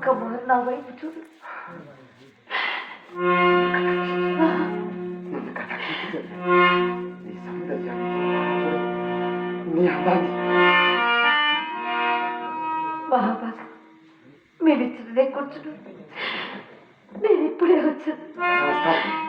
kabının alayı bütün. Niyaban. Bana bak. Mehmet'imi de kurtulun. Mehmet buraya atın. Tamam.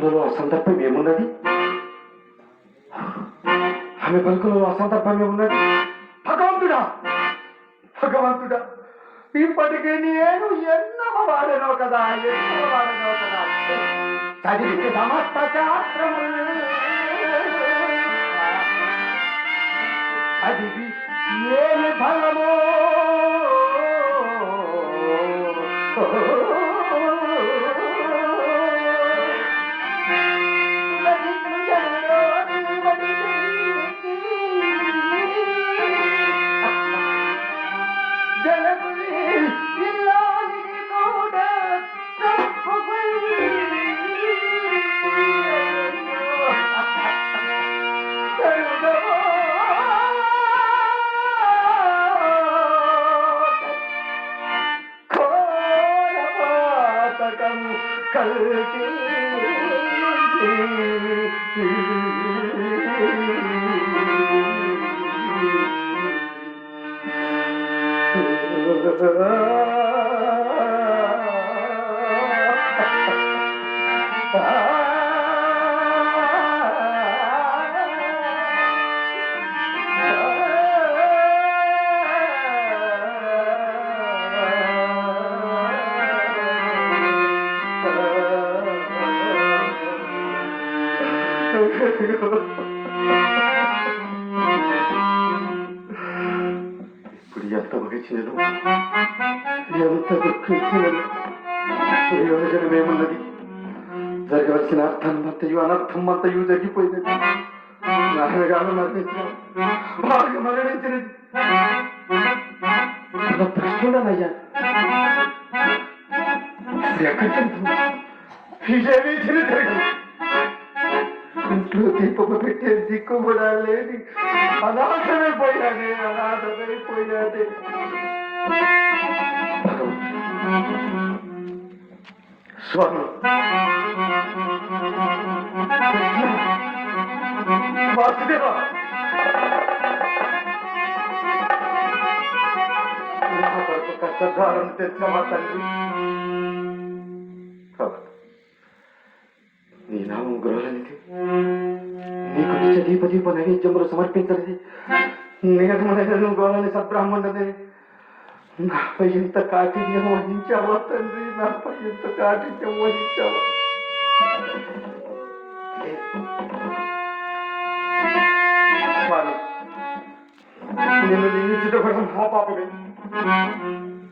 పలుకులలో అసందర్భం ఏమున్నది? ఆమె పలుకులలో అసందర్భం ఏమున్నది? భగవంతుడా! భగవంతుడా! ఇప్పటికే నేను ఎన్నో వాడనో కదా ఎన్నో వాడనో కదా. చదివితే సమస్త శాస్త్రములు చదివి ఏమి ఫలమో கல்வி Oh ఎంత మగిచినను ఎంత దుఃఖించినను ప్రయోజనమేమున్నది జరగవలసిన అర్థం అంతయు అనర్థం అంతయు జరిగిపోయినది నాన్నగారు మరణించిన వారికి మరణించినది ఒక ప్రశ్నయ్యా ఎక్కడికి ఇదేమీ జరగదు ఇంట్లో దీపము పెట్టే దిక్కు కూడా లేని అనాథమైపోయానే అనాథమైపోయానే స్వామి. వాసుదేవ. నా కొరకు తెచ్చిన మా తండ్రి నీకు దీప దీప నైవేద్యములు సమర్పించనిది నిర్మలైన గోళని సబ్రాహ్మణుని నాపై ఇంత కాఠిన్యం వహించావా తండ్రి? నాపై ఇంత కాఠిన్యం వహించావా? నిన్ను నిందించుట మా పాపమే.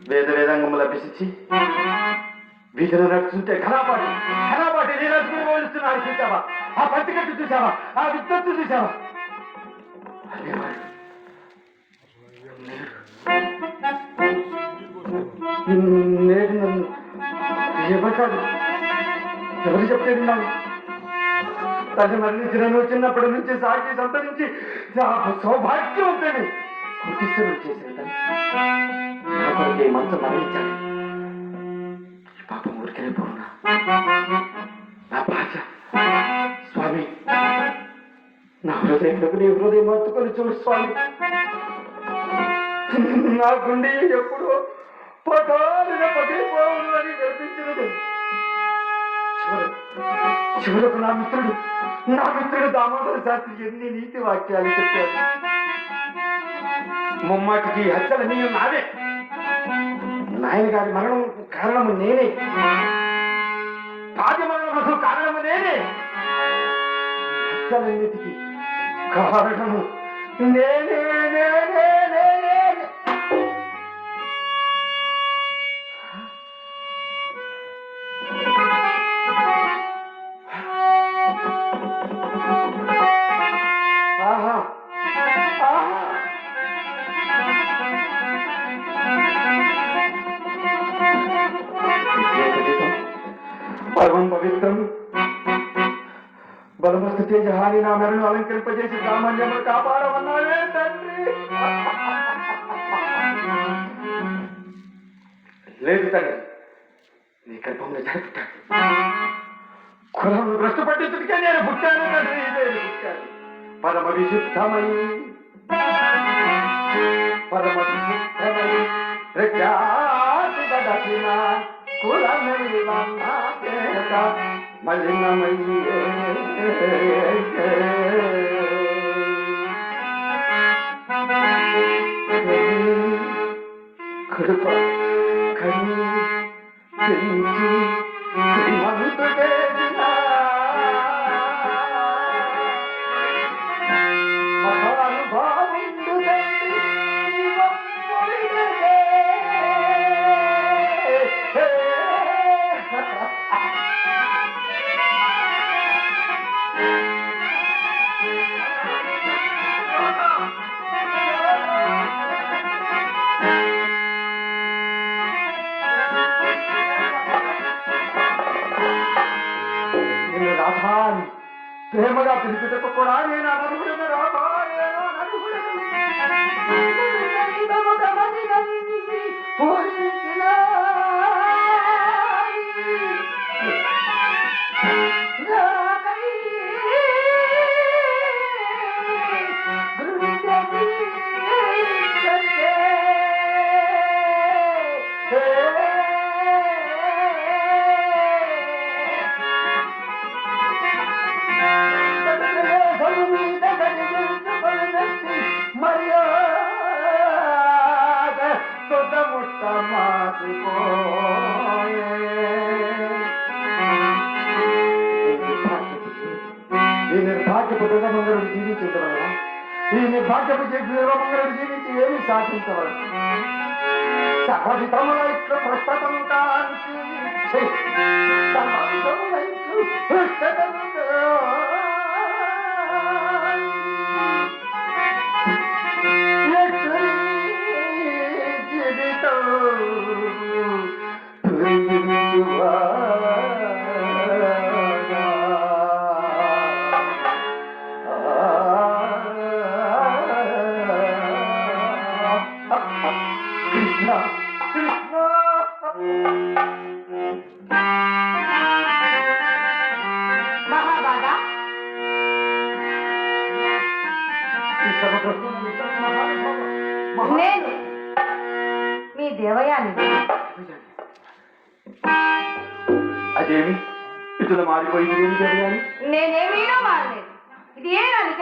వేద వేదాంగములు అభ్యసించి వీధిలో నడుస్తుంటే ఘనాపాటి ఘనాపాటి నీరజుకుని పోలుస్తున్నాడు చూసావా? ఆ పత్తికట్టు చూసావా? ఆ విద్యుత్తు చూసావా? నేను నన్ను ఎవరు ఎవరు చెప్పేది నాకు తల్లి మరణించినను చిన్నప్పటి నుంచి సాగి సంతరించి సౌభాగ్యవంతుని గుర్తిస్తున్న చేసిన తల్లి మంచం మరణించాలి పాపం ఊరికనే పోనా నా నీ హృదయం అత్తుకొని చూస్తాను నా గుండె ఎప్పుడు పటాలుగా పగిలిపోవాలని కనిపించినది చివరకు చివరకు నా మిత్రుడు నా మిత్రుడు దామోదర శాస్త్రి ఎన్ని నీతి వాక్యాలు చెప్పాడు. ముమ్మాటికి ఈ హత్యలు నీవు నావే. నాయన గారి మరణం కారణము నేనే. ఆదిమనకు కారణము నేనే. హత్యలన్నిటికీ కారణము నేనే నేనే నేనే ఆహా ఆహా పరమం పవిత్రం బలమస్తు తేజహాని నా మెరను అలంకరింపజేసి సామాన్యములు కాపాడమన్నావే తండ్రి. లేదు తండ్రి నీ గర్భంలో జరుపుతాను. కులం భ్రష్టు పట్టించుకే నేను పుట్టాను తండ్రి నేను పుట్టాను. పరమ విశుద్ధమై పరమ విశుద్ధమై ప్రఖ్యాతి దక్షిణ కులమిలన్న పేట மலினமையே ప్రేమగా పిలిచుటకు కూడా నేను. దైవముఖమదినంది పూరించిన ఈ నిర్భాగ్యపు దుర్గమంగళుడు జీవించి ఏమి సాధించవలన సహజితముల ఇట్లు ప్రస్తుతం కాంతి ఛీ! సహజితముల ఇట్లు ప్రస్తుతం కాంతి. మారిపోయింది. ఏమి జరిగాలి నేనేమీనో మారలేదు. ఇది ఏ నా నిజ